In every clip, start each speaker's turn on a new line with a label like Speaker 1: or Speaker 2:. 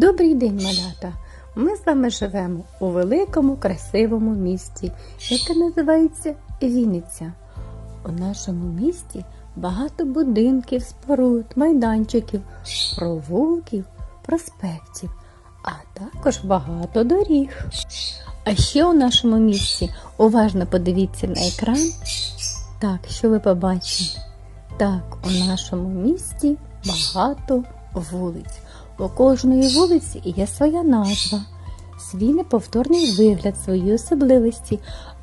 Speaker 1: Добрий день, малята! Ми з вами живемо у великому красивому місті, яке називається Вінниця. У нашому місті багато будинків, споруд, майданчиків, провулків, проспектів, а також багато доріг. А ще у нашому місті уважно подивіться на екран. Так, що ви побачите? Так, у нашому місті багато вулиць. У кожної вулиці є своя назва, свій неповторний вигляд, свої особливості,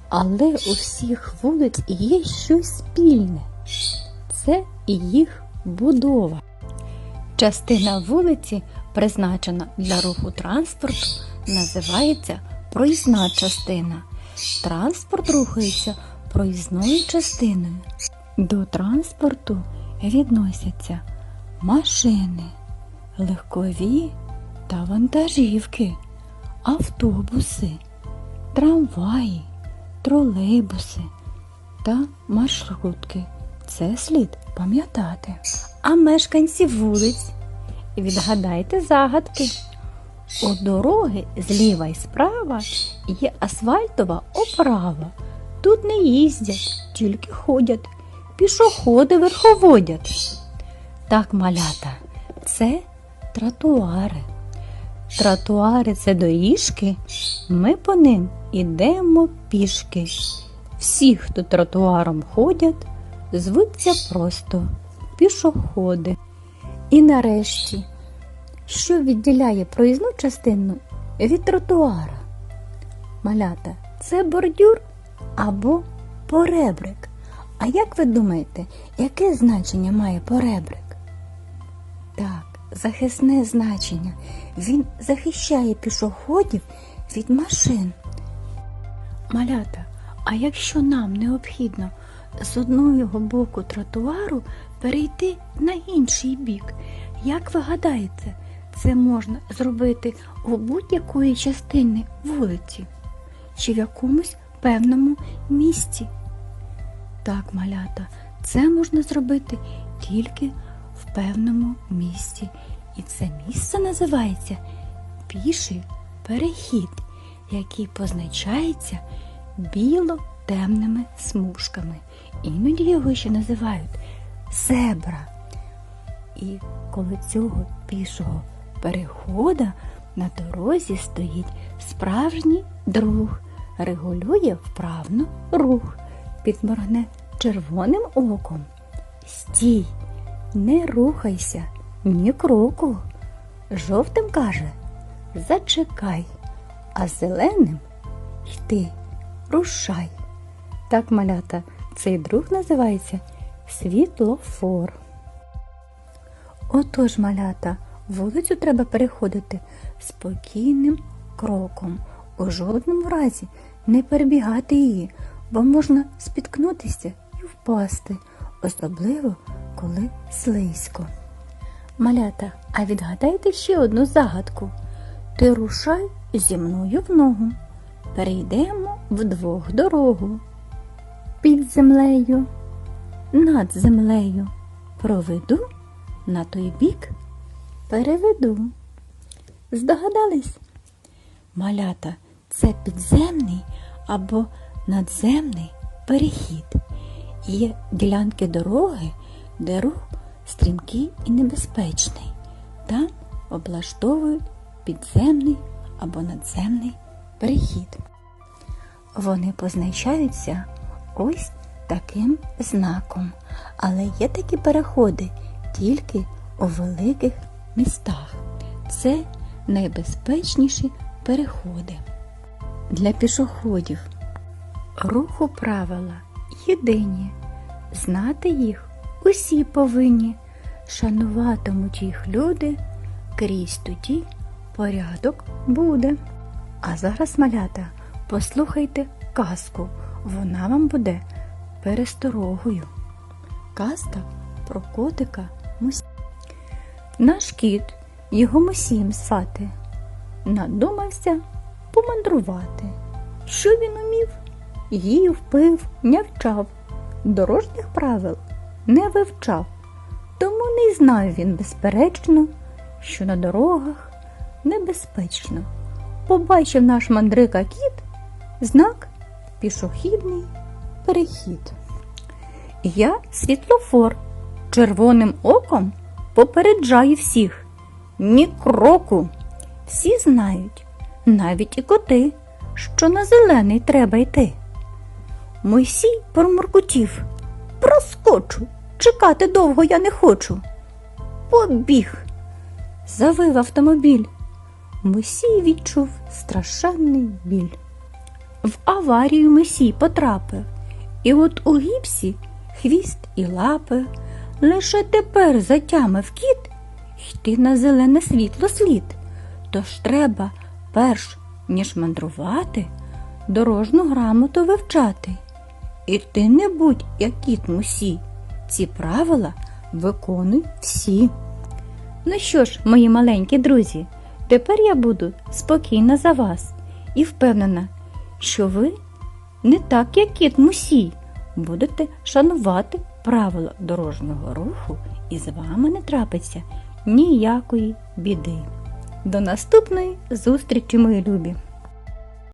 Speaker 1: але у всіх вулиць є щось спільне. Це їх будова. Частина вулиці, призначена для руху транспорту, називається проїзна частина. Транспорт рухається проїзною частиною. До транспорту відносяться машини, легкові та вантажівки, автобуси, трамваї, тролейбуси та маршрутки. Це слід пам'ятати. А мешканці вулиць, відгадайте загадки. У дороги зліва і справа є асфальтова оправа. Тут не їздять, тільки ходять, пішоходи верховодять. Так, малята, це тротуари. Тротуари це доріжки, ми по ним ідемо пішки. Всі, хто тротуаром ходять, звуться просто пішоходи. І нарешті, що відділяє проїзну частину від тротуара? Малята, це бордюр або поребрик. А як ви думаєте, яке значення має поребрик? Захисне значення. Він захищає пішоходів від машин. Малята, а якщо нам необхідно з одного боку тротуару перейти на інший бік, як ви гадаєте, це можна зробити у будь-якої частини вулиці чи в якомусь певному місці? Так, малята, це можна зробити тільки певному місці. І це місце називається піший перехід, який позначається біло-темними смужками. Іноді його ще називають зебра. І коли цього пішого перехода на дорозі стоїть справжній друг, регулює вправно рух, підморгне червоним оком. Стій, не рухайся ні кроку. Жовтим каже зачекай, а зеленим йти, рушай. Так, малята, цей друг називається світлофор. Отож, малята, вулицю треба переходити спокійним кроком. У жодному разі не перебігати її, бо можна спіткнутися і впасти, особливо коли слизько. Малята, а відгадайте ще одну загадку. Ти рушай зі мною в ногу. Перейдемо вдвох дорогу. Під землею, над землею проведу, на той бік переведу. Здогадались? Малята це підземний або надземний перехід. Є ділянки дороги, де рух стрімкий і небезпечний. Там облаштовують підземний або надземний перехід. Вони позначаються ось таким знаком, але є такі переходи тільки у великих містах. Це найбезпечніші переходи. Для пішоходів руху правила єдині, знати їх усі повинні, шануватимуть їх люди, крізь тоді порядок буде. А зараз, малята, послухайте казку, вона вам буде пересторогою. Казка про котика Мусі. Наш кіт, його Мусієм звати, надумався помандрувати. Що він умів? Їв, пив, нявчав, дорожніх правил не вивчав. Тому не знав він, безперечно, що на дорогах небезпечно. Побачив наш мандрика кіт знак пішохідний перехід. Я світлофор червоним оком попереджаю всіх. Ні кроку. Всі знають, навіть і коти, що на зелений треба йти. Мойсій проморкутів. Проскочу, чекати довго я не хочу. Побіг. Завив автомобіль. Мойсій відчув страшенний біль. В аварію Месій потрапив, і от у гіпсі хвіст і лапи. Лише тепер затямив кіт йти на зелене світло слід. Тож треба, перш ніж мандрувати, дорожну грамоту вивчати. І ти не будь, як кіт мусі, ці правила виконуй всі. Ну що ж, мої маленькі друзі, тепер я буду спокійна за вас і впевнена, що ви не так, як кіт Мусій, будете шанувати правила дорожнього руху і з вами не трапиться ніякої біди. До наступної зустрічі, мої любі!